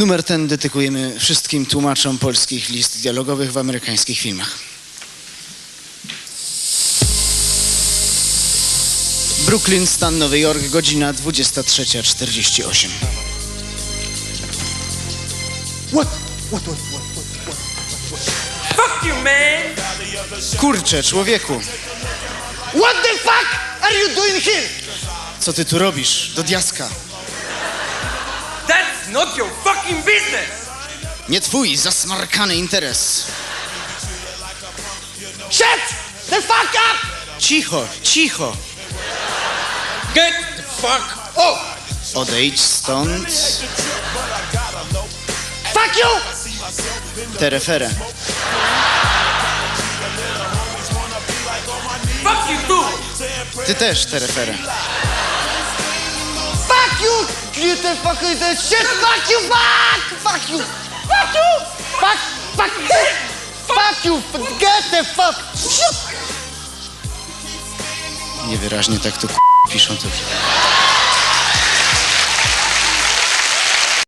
Numer ten dedykujemy wszystkim tłumaczom polskich list dialogowych w amerykańskich filmach. Brooklyn, stan Nowy Jork, godzina 23.48. What? What, what, what, what, what? Fuck you, man! Kurczę, człowieku, What the fuck are you doing here? co ty tu robisz? Do diaska. That's not your fucking business! Nie twój zasmarkany interes. Shut the fuck up! Cicho, cicho. Get the fuck Oh, Odejdź stąd. fuck you! Terefere. Fuck you too! Ty też, Terefere. You! The fuck with the shit! Fuck you! Fuck! Fuck you! Fuck you! Fuck! Fuck! Fuck you! Get the fuck! Shit! Niewyraźnie tak tu k- piszą to.